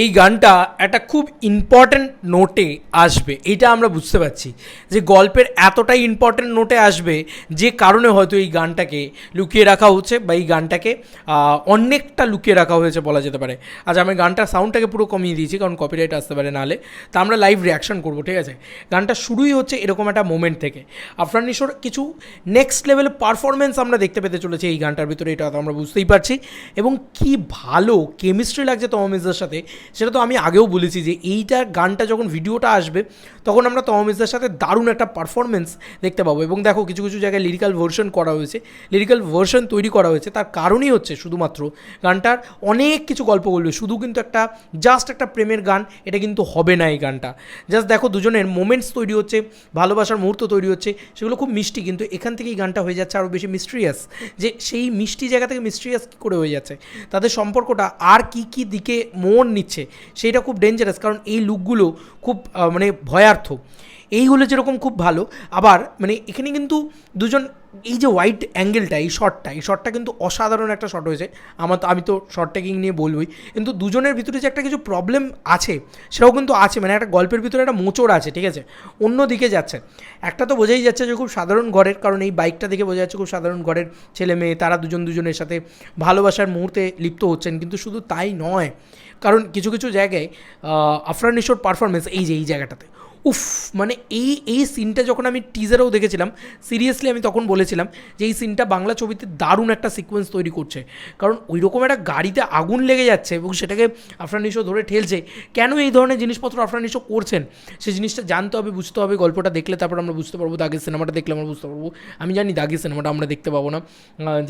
এই গানটা একটা খুব ইম্পর্ট্যান্ট নোটে আসবে। এটা আমরা বুঝতে পারছি যে গল্পের এতটাই ইম্পর্ট্যান্ট নোটে আসবে যে কারণে হয়তো এই গানটাকে লুকিয়ে রাখা হচ্ছে বা এই গানটাকে অনেকটা লুকিয়ে রাখা হয়েছে বলা যেতে পারে। আজ আমি গানটার সাউন্ডটাকে পুরো কমিয়ে দিয়েছি, কারণ কপিরাইট আসতে পারে নাহলে তা আমরা লাইভ রিয়াকশন করব, ঠিক আছে? গানটা শুরুই হচ্ছে এরকম একটা মোমেন্ট থেকে। আফরান নিশোর কিছু নেক্সট লেভেলের পারফরমেন্স আমরা দেখতে পেতে চলেছি এই গানটার ভিতরে, এটা তো আমরা বুঝতেই পারছি। এবং কি ভালো কেমিস্ট্রি লাগছে তহমিজদের সাথে। সেটা তো আমি আগেও বলেছি যে এইটা গানটা যখন ভিডিওটা আসবে, তখন আমরা তহমিজদের সাথে দারুণ একটা পারফরমেন্স দেখতে পাবো। এবং দেখো, কিছু কিছু জায়গায় লিরিক্যাল ভার্সন করা হয়েছে। লিরিক্যাল ভার্সন তৈরি করা হয়েছে। তার কারণই হচ্ছে শুধুমাত্র গানটার অনেক কিছু গল্প বলবে। শুধু কিন্তু একটা জাস্ট একটা প্রেমের গান, এটা কিন্তু হবে না এই গানটা। জাস্ট দেখো, দুজনের মোমেন্টস তৈরি হচ্ছে, ভালোবাসার মুহূর্ত তৈরি হচ্ছে, সেগুলো খুব মিষ্টি, কিন্তু এখান থেকে এই গানটা হয়ে যাচ্ছে আরও বেশি মিস্ট্রিয়াস যে সেই মিষ্টি জায়গা থেকে মিস্ট্রিয়াস কী করে হয়ে যাচ্ছে? তাদের সম্পর্কটা আর কি কি দিকে মন নিচ্ছে? সেইটা খুব ডেঞ্জারাস কারণ এই লুকগুলো খুব মানে ভয়ার্থ। এইগুলো যেরকম খুব ভালো। আবার মানে এখানে কিন্তু দুজন, এই যে হোয়াইট অ্যাঙ্গেলটা এই শটটা এই শটটা কিন্তু অসাধারণ একটা শট হয়েছে। আমার তো, আমি তো শর্ট টেকিং নিয়ে বলবই। কিন্তু দুজনের ভিতরে যে একটা কিছু প্রবলেম আছে, সেটাও কিন্তু আছে। মানে একটা গল্পের ভিতরে একটা মোচড় আছে, ঠিক আছে? অন্য দিকে যাচ্ছে। একটা তো বোঝাই যাচ্ছে যে খুব সাধারণ ঘরের, কারণ এই বাইকটা দেখে বোঝা যাচ্ছে খুব সাধারণ ঘরের ছেলে মেয়ে, তারা দুজন দুজনের সাথে ভালোবাসার মুহূর্তে লিপ্ত হচ্ছেন। কিন্তু শুধু তাই নয়, কারণ কিছু কিছু জায়গায় আফরান নিশোর পারফরমেন্স এই যে, এই জায়গাটাতে। উফ মানে এই এই সিনটা যখন আমি টিজারেও দেখেছিলাম সিরিয়াসলি আমি তখন বলেছিলাম যে এই সিনটা বাংলা ছবিতে দারুণ একটা সিকোয়েন্স তৈরি করছে। কারণ ওই রকম একটা গাড়িতে আগুন লেগে যাচ্ছে এবং সেটাকে আফরান নিশো ধরে ঠেলছে, কেন এই ধরনের জিনিসপত্র আফরানিশো করছেন? সেই জিনিসটা জানতে হবে, বুঝতে হবে, গল্পটা দেখলে তারপর আমরা বুঝতে পারব, দাগের সিনেমাটা দেখলে আমরা বুঝতে পারব। আমি জানি দাগের সিনেমাটা আমরা দেখতে পাবো না।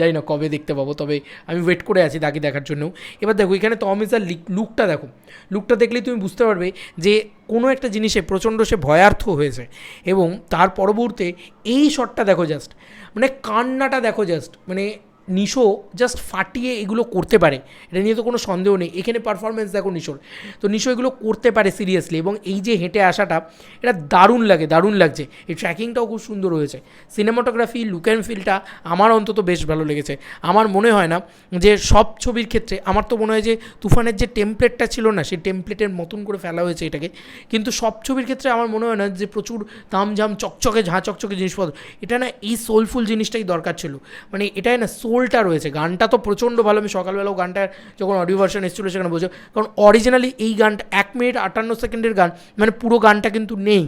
জানি না কবে দেখতে পাবো, তবে আমি ওয়েট করে আছি দাগি দেখার জন্যও। এবার দেখো, এখানে তমিজার লুকটা দেখো। লুকটা দেখলেই তুমি বুঝতে পারবে যে কোনো একটা জিনিসে প্রচণ্ড সে ভয়ার্থ হয়েছে এবং তার পরবর্তী এই শটটা দেখো জাস্ট মানে কান্নাটা দেখো জাস্ট মানে নিশো জাস্ট ফাটিয়ে এগুলো করতে পারে। এটা নিয়ে তো কোনো সন্দেহ নেই। এখানে পারফরমেন্স দেখো নিশোর। তো নিশো এগুলো করতে পারে সিরিয়াসলি এবং এই যে হেঁটে আসাটা, এটা দারুণ লাগে, দারুণ লাগছে। এই ট্র্যাকিংটাও খুব সুন্দর হয়েছে। সিনেমাটোগ্রাফি লুক অ্যান্ড ফিলটা আমার অন্তত বেশ ভালো লেগেছে। আমার মনে হয় না যে সব ছবির ক্ষেত্রে, আমার তো মনে হয় যে তুফানের যে টেমপ্লেটটা ছিল না, সেই টেমপ্লেটের মতন করে ফেলা হয়েছে এটাকে। কিন্তু সব ছবির ক্ষেত্রে আমার মনে হয় না যে প্রচুর তামঝাম, চকচকে, ঝাঁ, চকচকে জিনিসপত্র। এটা না এই সোলফুল জিনিসটাই দরকার ছিল। মানে এটাই না সোলটা রয়েছে। গানটা তো প্রচণ্ড ভালো। আমি সকালবেলাও গানটা যখন অডিও ভার্সন এসেছিল সেখানে বলছে। কারণ অরিজিনালি এই গানটা এক মিনিট আটান্ন সেকেন্ডের গান মানে পুরো গানটা কিন্তু নেই।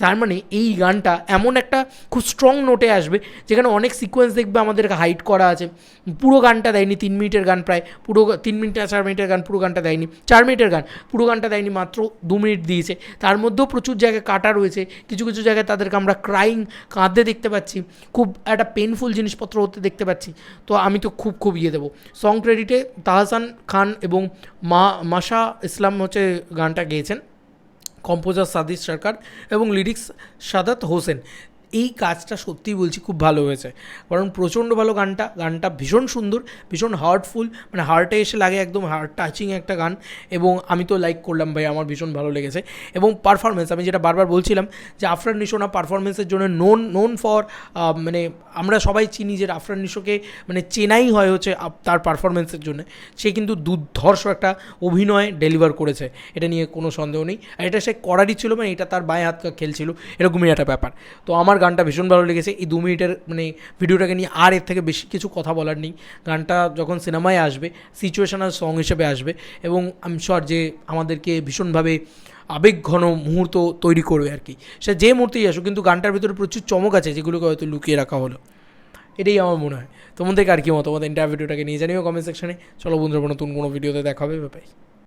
তার মানে এই গানটা এমন একটা খুব স্ট্রং নোটে আসবে, যেখানে অনেক সিকোয়েন্স দেখবে আমাদেরকে হাইট করা আছে। পুরো গানটা দেয়নি, তিন মিনিটের গান প্রায়। পুরো তিন মিনিট চার মিনিটের গান পুরো গানটা দেয়নি। চার মিনিটের গান, পুরো গানটা দেয়নি, মাত্র দু মিনিট দিয়েছে। তার মধ্যেও প্রচুর জায়গায় কাটা রয়েছে। কিছু কিছু জায়গায় তাদেরকে আমরা ক্রাইং কাঁদতে দেখতে পাচ্ছি। খুব একটা পেনফুল জিনিসপত্র হতে দেখতে পাচ্ছি। তো আমি তো খুব খুব ইয়ে দেবো। সং ক্রেডিটে তাহসান খান এবং মা মাসা ইসলাম হচ্ছে গানটা গেয়েছেন। কম্পোজার সাদিস সরকার এবং লিরিক্স সাদাত হোসেন। এই কাজটা সত্যিই বলছি খুব ভালো হয়েছে। কারণ প্রচণ্ড ভালো গানটা গানটা ভীষণ সুন্দর, ভীষণ হার্টফুল মানে হার্টে এসে লাগে একদম হার্ট টাচিং একটা গান এবং আমি তো লাইক করলাম ভাই, আমার ভীষণ ভালো লেগেছে। এবং পারফরমেন্স আমি যেটা বারবার বলছিলাম যে আফরান নিশোনা পারফরমেন্সের জন্য নোন নোন ফর মানে আমরা সবাই চিনি যে আফরান নিশোকে মানে চেনাই হয় হচ্ছে তার পারফরমেন্সের জন্য। সে কিন্তু দুর্ধর্ষ একটা অভিনয় ডেলিভার করেছে, এটা নিয়ে কোনো সন্দেহ নেই। আর এটা সে করারই ছিল মানে এটা তার বাঁ হাত খেলছিল, এরকমই একটা ব্যাপার। তো আমার গানটা ভীষণ ভালো লেগেছে। এই দু মিনিটের মানে ভিডিওটাকে নিয়ে আর এর থেকে বেশি কিছু কথা বলার নেই। গানটা যখন সিনেমায় আসবে সিচুয়েশনাল সং হিসেবে আসবে এবং আমি শর যে আমাদেরকে ভীষণভাবে আবেগঘন মুহূর্ত তৈরি করবে আর কি। সে যে মুহূর্তেই আসুক, কিন্তু গানটার ভিতরে প্রচুর চমক আছে যেগুলোকে হয়তো লুকিয়ে রাখা হলো। এটাই আমার মনে হয়। তোমাদেরকে আর কি মতো তোমাদের ইন্টার ভিডিওটাকে নিয়ে জানিও কমেন্ট সেকশনে চলো বন্ধুরা, নতুন কোনো ভিডিওতে দেখা হবে। বাই